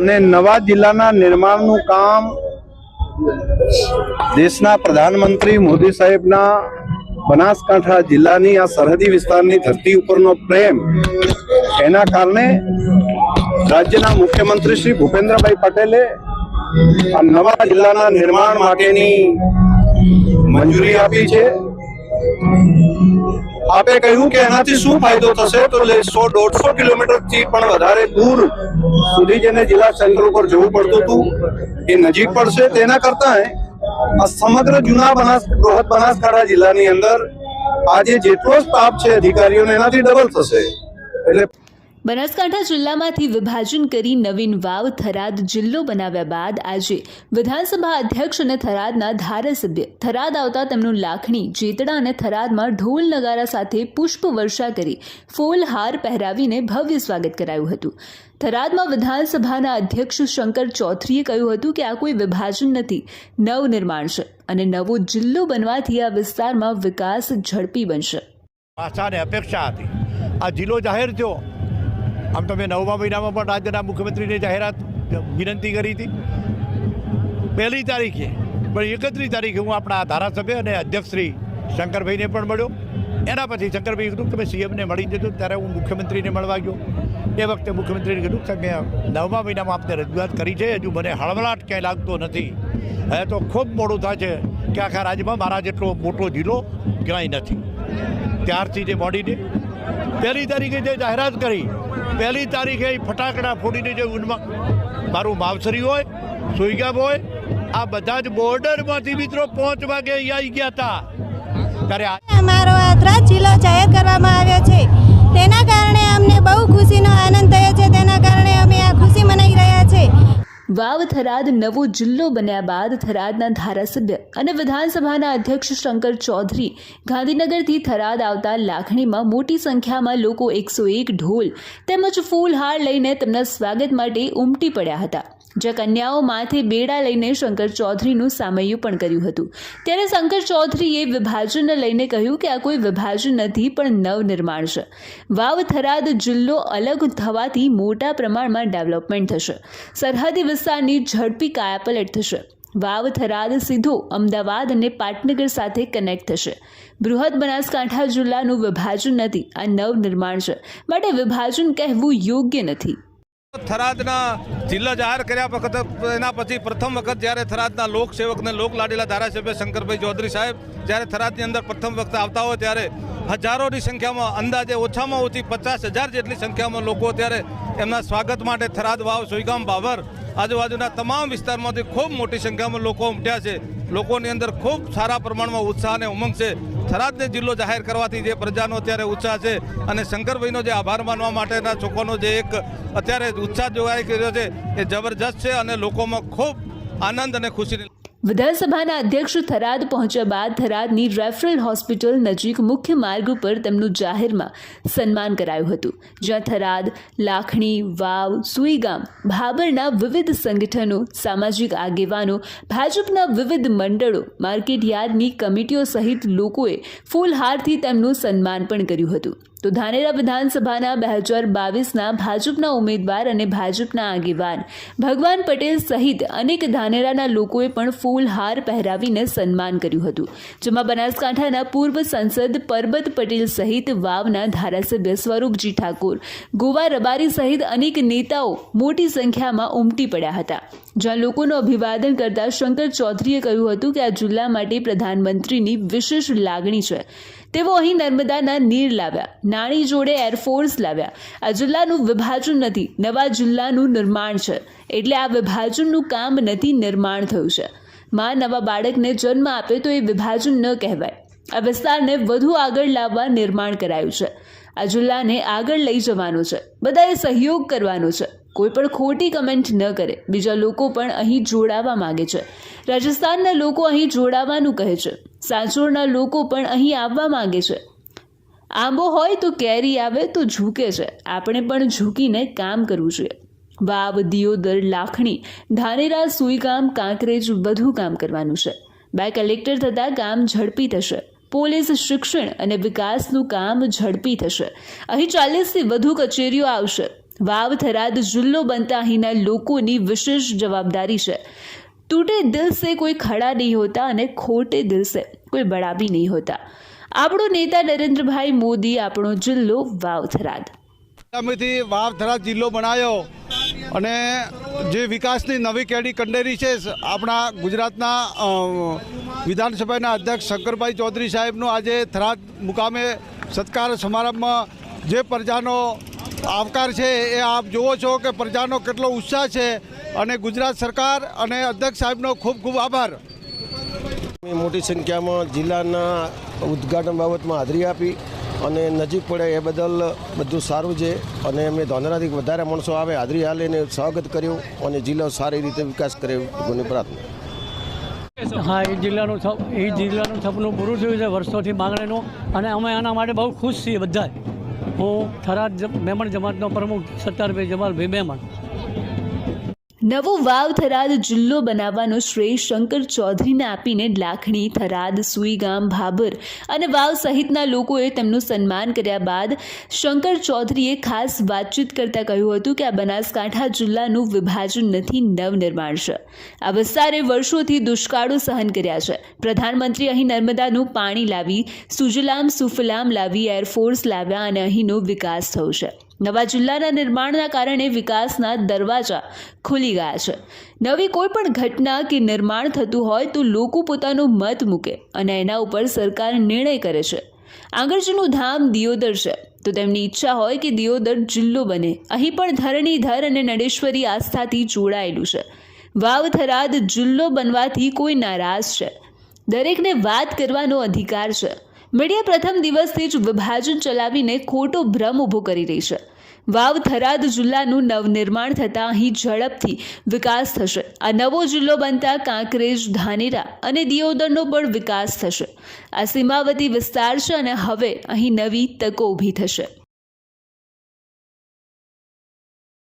અને નવા જિલ્લાના નિર્માણનું કામ દેશના પ્રધાનમંત્રી મોદી સાહેબના બનાસકાંઠા જિલ્લાની આ સરહદી વિસ્તારની ધરતી ઉપરનો પ્રેમ એના કારણે રાજ્યના મુખ્યમંત્રી શ્રી ભૂપેન્દ્રભાઈ પટેલે આ નવા જિલ્લાના નિર્માણ માટેની મંજૂરી આપી છે. આપે કહ્યું કે એનાથી શું ફાયદો થશે? તો સો દોઢસો કિલોમીટરથી પણ વધારે દૂર સુધી જેને જિલ્લા સેન્ટર ઉપર જવું પડતું હતું, એ નજીક પડશે. તેના કરતા આ સમગ્ર જૂના બનાસ, બૃહદ બનાસકાંઠા જિલ્લાની અંદર આજે જેટલો સ્ટાફ છે અધિકારીઓને, એનાથી ડબલ થશે. એટલે બનાસકાંઠા જિલ્લામાંથી વિભાજન કરી નવીન વાવ થરાદ જિલ્લો બનાવ્યા બાદ આજે વિધાનસભા અધ્યક્ષ અને થરાદના ધારાસભ્ય થરાદ આવતા તેમનું લાખણી, જેતડા અને થરાદમાં ઢોલ નગારા સાથે પુષ્પ વર્ષા કરી ફૂલહાર પહેરાવીને ભવ્ય સ્વાગત કરાયું હતું. થરાદમાં વિધાનસભાના અધ્યક્ષ શંકર ચૌધરીએ કહ્યું હતું કે આ કોઈ વિભાજન નથી નવનિર્માણ છે અને નવો જિલ્લો બનવાથી આ વિસ્તારમાં વિકાસ ઝડપી બનશે. આશાને અપેક્ષા હતી. આ જિલ્લો જાહેર થયો. આમ તો મેં નવમા મહિનામાં પણ રાજ્યના મુખ્યમંત્રીને જાહેરાત વિનંતી કરી હતી. પહેલી તારીખે, પણ એકત્રીસ તારીખે હું આપણા ધારાસભ્ય અને અધ્યક્ષશ્રી શંકરભાઈને પણ મળ્યો. એના પછી શંકરભાઈ કીધું કે મેં સીએમને મળી જતો ત્યારે હું મુખ્યમંત્રીને મળવા ગયો. એ વખતે મુખ્યમંત્રીને કીધું કે મેં નવમા મહિનામાં આપને રજૂઆત કરી છે. હજુ મને હળવળાટ ક્યાંય લાગતો નથી. હવે તો ખૂબ મોડું થાય છે કે આખા રાજ્યમાં મારા જેટલો મોટો જિલ્લો ક્યાંય નથી. ત્યારથી જે મોડીને પહેલી તારીખે જે જાહેરાત કરી પહેલી તારીખે ફટાકડા ફોડીને જે ઊનમાં મારું માવસરી હોય, સુઈગામ હોય, આ બધા જ બોર્ડરમાંથી મિત્રો પાંચ વાગે આવી ગયા હતા ત્યારે અમારો આ ત્રાસ જિલ્લો જાહેર કરવામાં આવ્યો છે. તેના કારણે અમને બહુ ખુશીનો આનંદ થયો છે. તેના કારણે અમે આ ખુશી મનાવી રહ્યા છે. વાવ થરાદ નવો જિલ્લો બન્યા બાદ થરાદના ધારાસભ્ય અને વિધાનસભાના અધ્યક્ષ શંકર ચૌધરી ગાંધીનગરથી થરાદ આવતા લાખણીમાં મોટી સંખ્યામાં લોકો એકસો એક ઢોલ તેમજ ફૂલહાર લઈને તેમના સ્વાગત માટે ઉમટી પડ્યા હતા. જ્યાં કન્યાઓ માથે બેડા લઈને શંકર ચૌધરીનું સામૈયું પણ કર્યું હતું. ત્યારે શંકર ચૌધરીએ વિભાજનને લઈને કહ્યું કે આ કોઈ વિભાજન નથી, પણ નવનિર્માણ છે. વાવ થરાદ જિલ્લો અલગ થવાથી મોટા પ્રમાણમાં ડેવલપમેન્ટ થશે. સરહદી વિસ્તારની ઝડપી કાયાપલટ થશે. વાવ થરાદ સીધો અમદાવાદ અને પાટનગર સાથે કનેક્ટ થશે. બૃહદ બનાસકાંઠા જિલ્લાનું વિભાજન નથી, આ નવનિર્માણ છે. માટે વિભાજન કહેવું યોગ્ય નથી. થરાદના જિલ્લા જાહેર કર્યા વખત, એના પછી પ્રથમ વખત જ્યારે થરાદના લોકસેવકને લોક લાડેલા ધારાસભ્ય શંકરભાઈ ચૌધરી સાહેબ જ્યારે થરાદની અંદર પ્રથમ વખત આવતા હોય ત્યારે હજારોની સંખ્યામાં અંદાજે ઓછામાં ઓછી પચાસ હજાર જેટલી સંખ્યામાં લોકો ત્યારે એમના સ્વાગત માટે થરાદ વાવ સોઈગામ બાબર આજુબાજુના તમામ વિસ્તારમાંથી ખૂબ મોટી સંખ્યામાં લોકો ઉમટ્યા છે. લોકોની અંદર ખૂબ સારા પ્રમાણમાં ઉત્સાહ અને ઉમંગ છે. થરાદને જિલ્લો જાહેર કરવાથી જે પ્રજાનો અત્યારે ઉત્સાહ છે અને શંકરભાઈનો જે આભાર માનવા માટેના ચોખ્ખોનો જે એક અત્યારે ઉત્સાહ જોવાઈ રહ્યો છે, એ જબરજસ્ત છે અને લોકોમાં ખૂબ આનંદ અને ખુશીની વિધાનસભાના અધ્યક્ષ થરાદ પહોંચ્યા બાદ થરાદની રેફરલ હોસ્પિટલ નજીક મુખ્ય માર્ગ ઉપર તેમનું જાહેરમાં સન્માન કરાયું હતું, જ્યાં થરાદ, લાખણી, વાવ સુઈગામ ભાબરના વિવિધ સંગઠનો, સામાજિક આગેવાનો, ભાજપના વિવિધ મંડળો માર્કેટ યાર્ડની કમિટીઓ સહિત લોકોએ ફૂલહારથી તેમનું સન્માન પણ કર્યું હતું. તો ધાનેરા વિધાનસભાના બે હજાર બાવીસના ભાજપના ઉમેદવાર અને ભાજપના આગેવાન. ભગવાન પટેલ સહિત અનેક ધાનેરાના લોકોએ પણ ફૂલહાર પહેરાવીને સન્માન કર્યું હતું. જેમાં બનાસકાંઠાના પૂર્વ સંસદ પરબત પટેલ સહિત વાવના ધારાસભ્ય સ્વરૂપજી ઠાકોર, ગોવા રબારી સહિત અનેક નેતાઓ મોટી સંખ્યામાં ઉમટી પડ્યા હતા. જ્યાં લોકોનું અભિવાદન કરતા શંકર ચૌધરીએ કહ્યું હતું કે આ જિલ્લા માટે પ્રધાનમંત્રીની વિશેષ લાગણી છે. તેઓ અહીં નર્મદાના નીર લાવ્યા. નાણી જોડે એરફોર્સ લાવ્યા. આ જિલ્લાનું વિભાજન નથી, નવા જિલ્લાનું નિર્માણ છે. એટલે આ વિભાજનનું કામ નથી, નિર્માણ થયું છે. માં નવા બાળકને જન્મ આપે તો એ વિભાજન ન કહેવાય. આ વિસ્તારને વધુ આગળ લાવવા નિર્માણ કરાયું છે. આ જિલ્લાને આગળ લઈ જવાનો છે. બધાએ સહયોગ કરવાનો છે. કોઈ પણ ખોટી કમેન્ટ ન કરે. બીજા લોકો પણ અહીં જોડાવા માંગે છે. રાજસ્થાનના લોકો અહીં જોડાવાનું કહે છે. સાંચોરના લોકો પણ અહીં આવવા માંગે છે. આંબો હોય તો કેરી આવે, તો ઝૂકે છે. આપણે પણ ઝૂકીને કામ કરવું જોઈએ. વાવ દિયોદર લાખણી ધાનેરા સુઈગામ, કાંકરેજ બધું કામ કરવાનું છે. બે કલેક્ટર થતાં કામ ઝડપી થશે. પોલીસ શિક્ષણ અને વિકાસનું કામ ઝડપી થશે. અહીં ચાલીસથી વધુ કચેરીઓ આવશે. વાવ થરાદ જિલ્લો બનતા અહીંના લોકોની વિશેષ જવાબદારી છે. ટૂટે દિલ સે કોઈ ખડા નહીં હોતા અને ખોટે દિલ સે કોઈ બડા બી નહીં હોતા આપણો નેતા નરેન્દ્રભાઈ મોદી આપણો જિલ્લો વાવથરાદ અમેથી વાવ જિલ્લો બનાવ્યો અને જે વિકાસની નવી કેડી કંડેરી છે, આપણા ગુજરાતના વિધાનસભાના અધ્યક્ષ શંકરભાઈ ચૌધરી સાહેબનો આજે થરાદ મુકામે સત્કાર સમારંભમાં જે પ્રજાનો આવકાર છે એ આપ જુઓ છો કે પ્રજાનો કેટલો ઉત્સાહ છે અને ગુજરાત સરકાર અને અધ્યક્ષ સાહેબનો ખૂબ ખૂબ આભાર. મોટી સંખ્યામાં જિલ્લાના ઉદ્ઘાટન બાબતમાં હાજરી આપી અને નજીક પડે એ બદલ બધું સારું છે અને અમે ધોનરાથી વધારે માણસો આવે હાજરી હાલીને સ્વાગત કર્યું અને જિલ્લો સારી રીતે વિકાસ કરે મને પ્રાર્થના. હા એ જિલ્લાનું એ જિલ્લાનું સપનું પૂરું થયું છે વર્ષોથી માંગણીનું. અને અમે આના માટે બહુ ખુશ છીએ બધા હું થરાદ મેમણ જમાતનો પ્રમુખ સત્તારભાઈ જમાલભાઈ મેમણ. નવો વાવ થરાદ જિલ્લો બનાવવાનો શ્રેય શંકર ચૌધરીને આપીને લાખણી, થરાદ, સુઈગામ, ભાભર અને વાવ સહિતના લોકોએ તેમનું સન્માન કર્યા બાદ શંકર ચૌધરીએ ખાસ વાતચીત કરતા કહ્યું હતું કે આ બનાસકાંઠા જિલ્લાનું વિભાજન નથી, નવનિર્માણ છે. આ વિસ્તારે વર્ષોથી દુષ્કાળો સહન કર્યા છે. પ્રધાનમંત્રી અહીં નર્મદાનું પાણી લાવી, સુજલામ, સુફલામ લાવી એરફોર્સ લાવ્યા અને અહીંનો વિકાસ થયો છે. નવા જિલ્લાના નિર્માણના કારણે વિકાસના દરવાજા ખુલી ગયા છે. નવી કોઈ પણ ઘટના કે નિર્માણ થતું હોય તો લોકો પોતાનો મત મૂકે અને એના ઉપર સરકાર નિર્ણય કરે છે. આંગળજીનું ધામ દિયોદર છે. તો તેમની ઈચ્છા હોય કે દિયોદર જિલ્લો બને. અહીં પણ ધરણીધર અને નડેશ્વરી આસ્થાથી જોડાયેલું છે. વાવ થરાદ જિલ્લો બનવાથી કોઈ નારાજ છે. દરેકને વાત કરવાનો અધિકાર છે. મીડિયા પ્રથમ દિવસથી જ વિભાજન ચલાવીને ખોટો ભ્રમ ઊભો કરી રહી છે. વાવ થરાદ જિલ્લાનું નવનિર્માણ થતાં અહીં ઝડપથી વિકાસ થશે. આ નવો જિલ્લો બનતા કાંકરેજ, ધાનેરા અને દિયોદરનો પણ વિકાસ થશે. આ સીમાવતી વિસ્તાર છે અને હવે અહીં નવી તકો ઊભી થશે.